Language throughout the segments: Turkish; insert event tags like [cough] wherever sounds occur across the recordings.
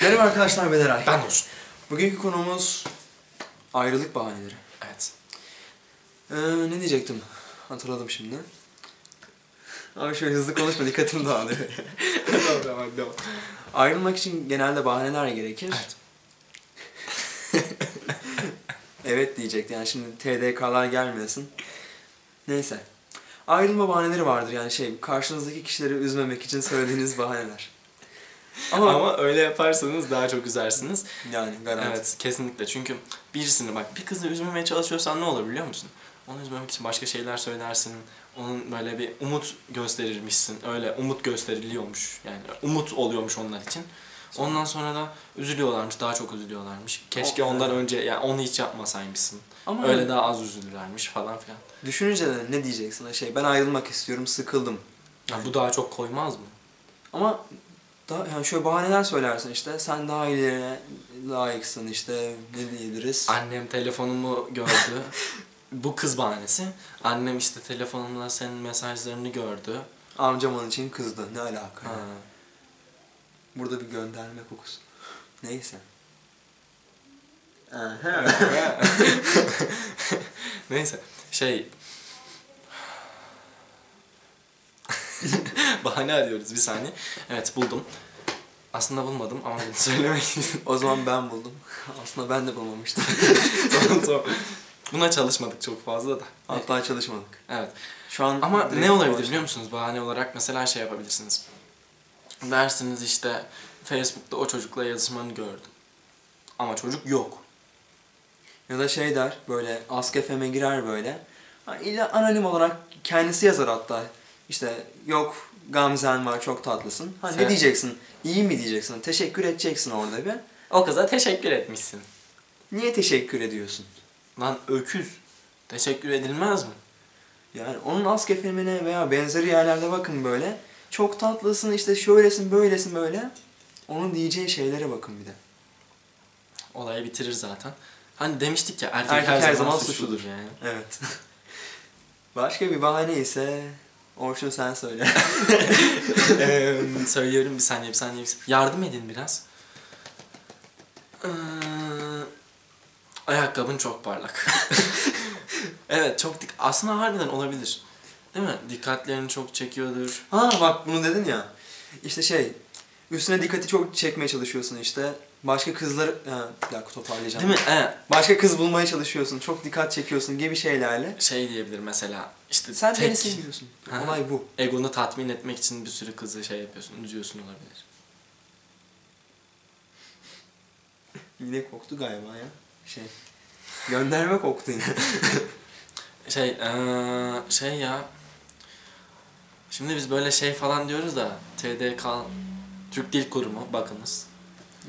Merhaba arkadaşlar ben Eray. Ben olsun. Bugünkü konumuz ayrılık bahaneleri. Evet. Ee, ne diyecektim? Hatırladım şimdi. Abi şöyle hızlı konuşma dikkatim dağılıyor. tamam tamam devam. Ayrılmak için genelde bahaneler gerekir. Evet. [laughs] Evet diyecekti yani şimdi TDK'lar gelmesin. Neyse. Ayrılma bahaneleri vardır yani şey karşınızdaki kişileri üzmemek için söylediğiniz bahaneler. Ama, Ama, öyle yaparsanız daha çok üzersiniz. yani garanti. Evet kesinlikle çünkü birisini bak bir kızı üzmemeye çalışıyorsan ne olur biliyor musun? Onu üzmemek için başka şeyler söylersin. Onun böyle bir umut gösterirmişsin. Öyle umut gösteriliyormuş. Yani umut oluyormuş onlar için. Ondan sonra da üzülüyorlarmış, daha çok üzülüyorlarmış. Keşke O- ondan evet. önce yani onu hiç yapmasaymışsın. Ama Öyle daha az üzülürlermiş falan filan. Düşününce de ne diyeceksin? Şey ben ayrılmak istiyorum, sıkıldım. Ya bu daha çok koymaz mı? Ama daha yani şöyle bahaneler söylersin işte sen daha ileriye layıksın işte ne diyebiliriz? Annem telefonumu gördü. Bu kız bahanesi. Annem işte telefonumda senin mesajlarını gördü. Amcam onun için kızdı. Ne alaka? Ha. Burada bir gönderme kokusu. Neyse. [laughs] Neyse şey [laughs] bahane arıyoruz bir saniye. Evet buldum. Aslında bulmadım ama bunu söylemek [laughs] istedim. o zaman ben buldum. [laughs] Aslında ben de bulmamıştım. tamam tamam. Buna çalışmadık çok fazla da. Hatta çalışmadık. Evet. Şu an Ama ne olabilir başladım. biliyor musunuz? Bahane olarak mesela şey yapabilirsiniz. Dersiniz işte Facebook'ta o çocukla yazışmanı gördüm. Ama çocuk yok. Ya da şey der böyle Ask FM'e girer böyle. İlla anonim olarak kendisi yazar hatta. İşte yok Gamzen var çok tatlısın. Ha, Sen- ne diyeceksin? İyi mi diyeceksin? Teşekkür edeceksin orada bir. O kıza teşekkür etmişsin. Niye teşekkür ediyorsun? Lan öküz. Teşekkür edilmez mi? Yani onun Ask FM'ine veya benzeri yerlerde bakın böyle. Çok tatlısın işte şöylesin böylesin böyle. Onun diyeceği şeylere bakın bir de. Olayı bitirir zaten. Hani demiştik ya erkek, Erkek her, zaman, suçludur yani. Evet. [laughs] Başka bir bahane ise Orçun sen söyle. [laughs] Eee, söylüyorum bir saniye bir saniye. bir saniye. Yardım edin biraz. Ee, ayakkabın çok parlak. [laughs] evet çok dik aslında harbiden olabilir. Değil mi? Dikkatlerini çok çekiyordur. ha bak bunu dedin ya. İşte şey üstüne dikkati çok çekmeye çalışıyorsun işte. Başka kızlar... Ha, bir dakika toparlayacağım. Değil mi? Evet. Başka kız bulmaya çalışıyorsun. Çok dikkat çekiyorsun gibi şeylerle. Şey diyebilir mesela işte Sen tek beni seviyorsun. Ha. Olay bu. egonu tatmin etmek için bir sürü kızı şey yapıyorsun, üzüyorsun olabilir. [laughs] Yine koktu galiba ya. Şey. Gönderme koktu yine. [laughs] Şey, eee, şey ya. Şimdi biz böyle şey falan diyoruz da TDK Türk Dil Kurumu bakınız.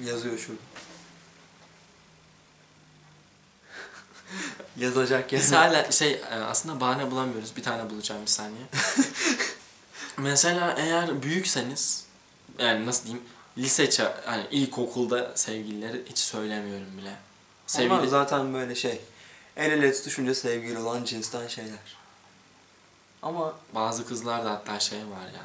Yazıyor şu. Yazacak Biz yani. hala şey e, aslında bahane bulamıyoruz. Bir tane bulacağım bir saniye. [laughs] Mesela eğer büyükseniz yani nasıl diyeyim lise ça hani ilkokulda sevgilileri hiç söylemiyorum bile. Sevgili zaten böyle şey. El ele tutuşunca sevgili olan cinsten şeyler. Ama bazı kızlarda hatta şey var ya.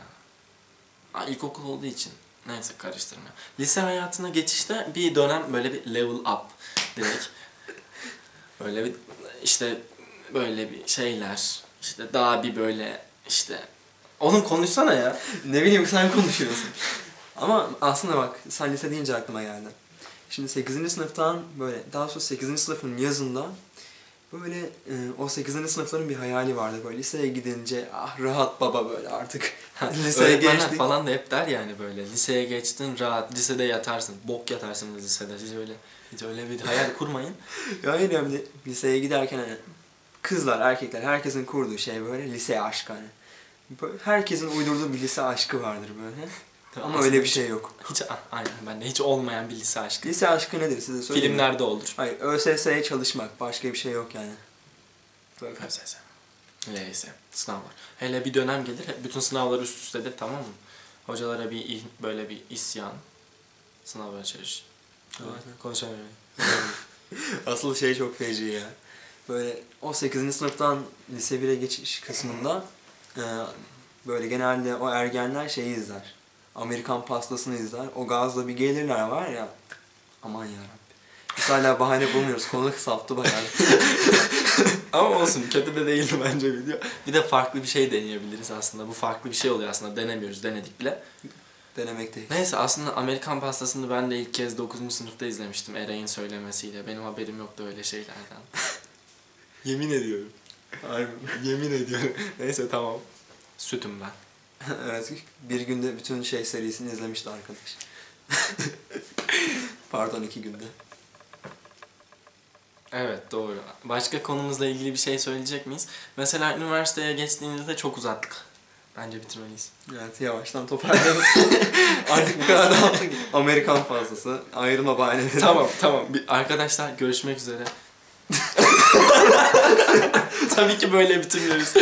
Ha, ilkokul olduğu için. Neyse karıştırma. Lise hayatına geçişte bir dönem böyle bir level up direkt. [laughs] böyle bir işte böyle bir şeyler. işte daha bir böyle işte Oğlum konuşsana ya. ne bileyim sen konuşuyorsun. Ama aslında bak sen lise deyince aklıma geldi. Şimdi 8. sınıftan böyle daha sonra 8. sınıfın yazında böyle e, o 8. sınıfların bir hayali vardı böyle liseye gidince ah rahat baba böyle artık [laughs] liseye geçtik. falan da hep der yani böyle liseye geçtin rahat lisede yatarsın. Bok yatarsınız lisede. Siz öyle hiç öyle bir hayal kurmayın. [laughs] Ya bir liseye giderken hani kızlar, erkekler herkesin kurduğu şey böyle lise aşkı hani. Böyle herkesin uydurduğu bir lise aşkı vardır böyle. Ama Aslında öyle bir şey yok. Hiç aynen bende hiç olmayan bir lise aşkı. Lise aşkı nedir size söyleyeyim? Filmlerde olur. Hayır, ÖSS'ye çalışmak. Başka bir şey yok yani. Böyle. ÖSS. LYS. Sınav var. Hele bir dönem gelir, bütün sınavlar üst üstedir tamam mı? Hocalara bir böyle bir isyan. Sınavlara çalış. Konuşamıyorum. [laughs] Asıl şey çok feci ya. Böyle o 8. sınıftan lise 1'e geçiş kısmında e, böyle genelde o ergenler şeyi izler. Amerikan pastasını izler. O gazla bir gelirler var ya. Aman yarabbim. Biz hala bahane bulmuyoruz. Konu kısalttı bayağı. [laughs] Ama olsun kötü de değildi bence video. Bir de farklı bir şey deneyebiliriz aslında. Bu farklı bir şey oluyor aslında. Denemiyoruz, denedik bile. Denemekteyiz. Neyse aslında Amerikan pastasını ben de ilk kez 9. sınıfta izlemiştim Eray'ın söylemesiyle. Benim haberim yoktu öyle şeylerden. [laughs] Yemin ediyorum. Harbi. Yemin ediyorum. Neyse tamam. Sütüm ben. [laughs] evet, bir günde bütün şey serisini izlemişti arkadaş. [laughs] Pardon iki günde. Evet doğru. Başka konumuzla ilgili bir şey söyleyecek miyiz? Mesela üniversiteye geçtiğinizde çok uzattık. Bence bitirmeliyiz. Evet yavaştan toparlayalım. [laughs] Artık bu kadar da Amerikan fazlası. Ayrılma bahaneleri. tamam tamam. Bir, arkadaşlar görüşmek üzere. Tabii ki böyle bitirmiyoruz.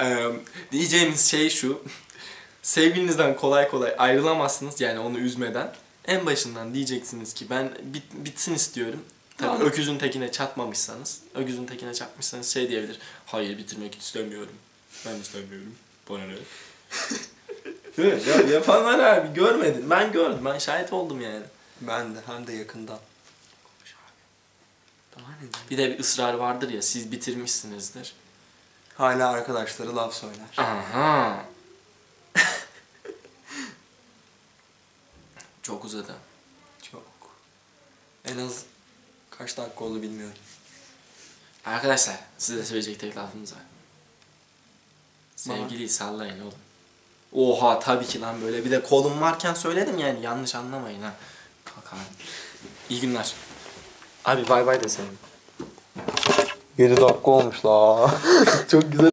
Eee, diyeceğimiz şey şu. [laughs] Sevgilinizden kolay kolay ayrılamazsınız yani onu üzmeden. En başından diyeceksiniz ki ben bit, bitsin istiyorum. Tabii Tamam. öküzün tekine çatmamışsanız, öküzün tekine çatmışsanız şey diyebilir. Hayır bitirmek istemiyorum. Ben istemiyorum. Bana ne? [laughs] Değil mi? Ya, yapanlar abi görmedin. Ben gördüm. Ben şahit oldum yani. Ben de hem de yakından. Bir de bir ısrar vardır ya siz bitirmişsinizdir. Hala arkadaşları laf söyler. Aha. [laughs] Çok uzadı. Çok. En az kaç dakika oldu bilmiyorum. Arkadaşlar size söyleyecek tek lafımız var. Sevgiliyi sallayın oğlum. Oha tabii ki lan böyle bir de kolum varken söyledim yani yanlış anlamayın ha. Kalk abi. İyi günler. Abi bay bay deseydin. 7 dakika olmuş la. [laughs] Çok güzel.